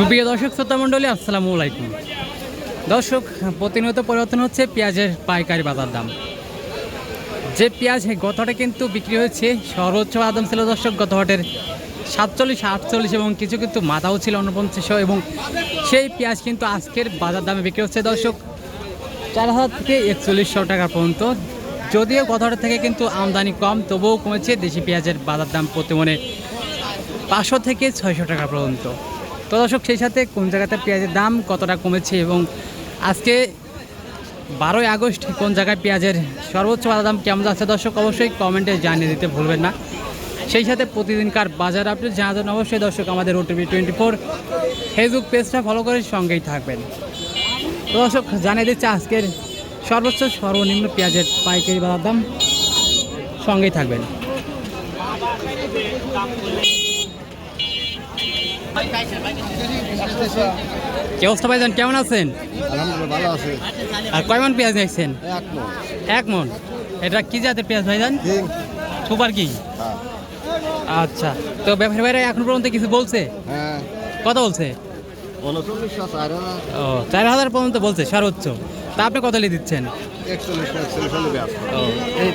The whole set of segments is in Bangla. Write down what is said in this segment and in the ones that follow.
সুপ্রিয় দর্শক, শ্রোতা মণ্ডলী, আসসালামু আলাইকুম। দর্শক, প্রতিনিয়ত পরিবর্তন হচ্ছে পেঁয়াজের পাইকারি বাজার দাম। যে পেঁয়াজ গত হাটে কিন্তু বিক্রি হয়েছে, সর্বোচ্চ দাম ছিল দর্শক গত হাটের সাতচল্লিশ, আটচল্লিশ এবং কিছু কিন্তু মাথাও ছিল উনপঞ্চাশশো এবং সেই পেঁয়াজ কিন্তু আজকের বাজার দামে বিক্রি হচ্ছে দর্শক চার হাজার থেকে একচল্লিশশো টাকা পর্যন্ত। যদিও গত হাটের থেকে কিন্তু আমদানি কম, তবুও কমেছে দেশি পেঁয়াজের বাজার দাম প্রতি মনে পাঁচশো থেকে ছয়শো টাকা পর্যন্ত। তো দর্শক, সেই সাথে কোন জায়গাতে পেঁয়াজের দাম কতটা কমেছে এবং আজকে বারোই আগস্ট কোন জায়গায় পেঁয়াজের সর্বোচ্চ বাজার দাম কেমন যাচ্ছে দর্শক, অবশ্যই কমেন্টে জানিয়ে দিতে ভুলবেন না। সেই সাথে প্রতিদিনকার বাজার আপডেট জানার জন্য অবশ্যই দর্শক, আমাদের ওটিভি টোয়েন্টি ফোর ফেসবুক পেজটা ফলো করে সঙ্গেই থাকবেন। তো দর্শক, জানিয়ে দিচ্ছে আজকের সর্বোচ্চ সর্বনিম্ন পেঁয়াজের পাইকারি বাজার দাম সঙ্গেই থাকবেন। কি অবস্থা ভাইজান? কেমন আছেন? আলহামদুলিল্লাহ ভালো আছে। আর কয় মন পেঁয়াজ নিয়েছেন? এক মন। এক মন। এটা কি জাতের পেঁয়াজ ভাইজান? Super king. হ্যাঁ। আচ্ছা। তো ব্যাপারী ভাইরা এখন পর্যন্ত কিছু বলছে? হ্যাঁ। কত বলছে? হাজার ও চার হাজার পর্যন্ত বলছে সর্বোচ্চ। তা আপনি কত দিচ্ছেন?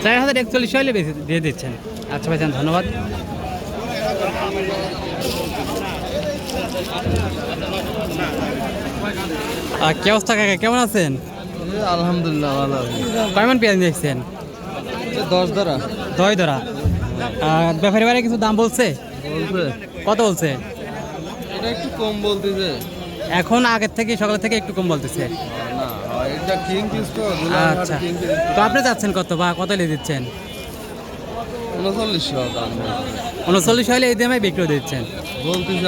চার হাজার একচল্লিশ হলে দিয়ে দিচ্ছেন। আচ্ছা ভাইজান ধন্যবাদ। কি অবস্থা কাকা? কেমন আছেন? আলহামদুলিল্লাহ ভালো কয়মান পেঁয়াজ নিয়েছেন দশ দ্বারা দয় ধরা। ব্যাপারী ভাইরা কিছু দাম বলছে? কত বলছে? এটা একটু কম বলতেছে। এখন আগের থেকে সকাল থেকে একটু কম বলতেছে। আচ্ছা। তো। আপনি যাচ্ছেন কত বা কত নিয়ে দিচ্ছেন? উনচল্লিশশো দাম উনচল্লিশ হলে এই দামে বিক্রি দিচ্ছেন। বলতেছে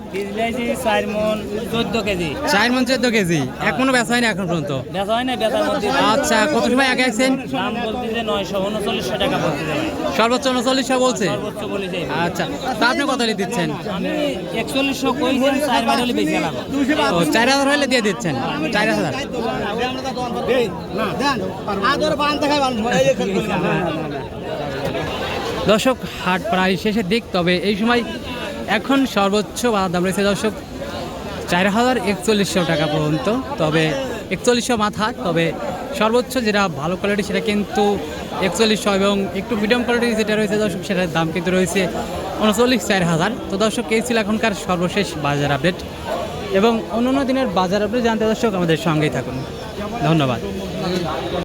বিজলাইছি চার মন চোদ্দ কেজি। চার মন চোদ্দ কেজি। এখনও বেচা হয়নি এখন পর্যন্ত? বেচা হয় না বেচার মধ্যে আচ্ছা কত সময় আগে আসছেন? দাম বলতে নয়শো উনচল্লিশশো টাকা সর্বোচ্চ উনচল্লিশশো বলছে? সর্বোচ্চ আচ্ছা তা আপনি কত নিয়ে দিচ্ছেন? আমি একচল্লিশশো চার মাইল হলে বেশি গেলাম। ও চার হাজার হলে দিয়ে দিচ্ছেন? চার হাজার। দর্শক হাট প্রায় শেষের দিক তবে এই সময় এখন সর্বোচ্চ দাম রয়েছে দর্শক চার হাজার একচল্লিশশো টাকা পর্যন্ত। তবে একচল্লিশশো মাথা, তবে সর্বোচ্চ যেটা ভালো কোয়ালিটি সেটা কিন্তু একচল্লিশশো এবং একটু মিডিয়াম কোয়ালিটি যেটা রয়েছে দর্শক, সেটার দাম কিন্তু রয়েছে উনচল্লিশ চার হাজার। তো দর্শক, এই ছিল এখনকার সর্বশেষ বাজার আপডেট। এবং অন্য অন্য দিনের বাজার আপডেট জানতে দর্শক আমাদের সঙ্গেই থাকুন। ধন্যবাদ।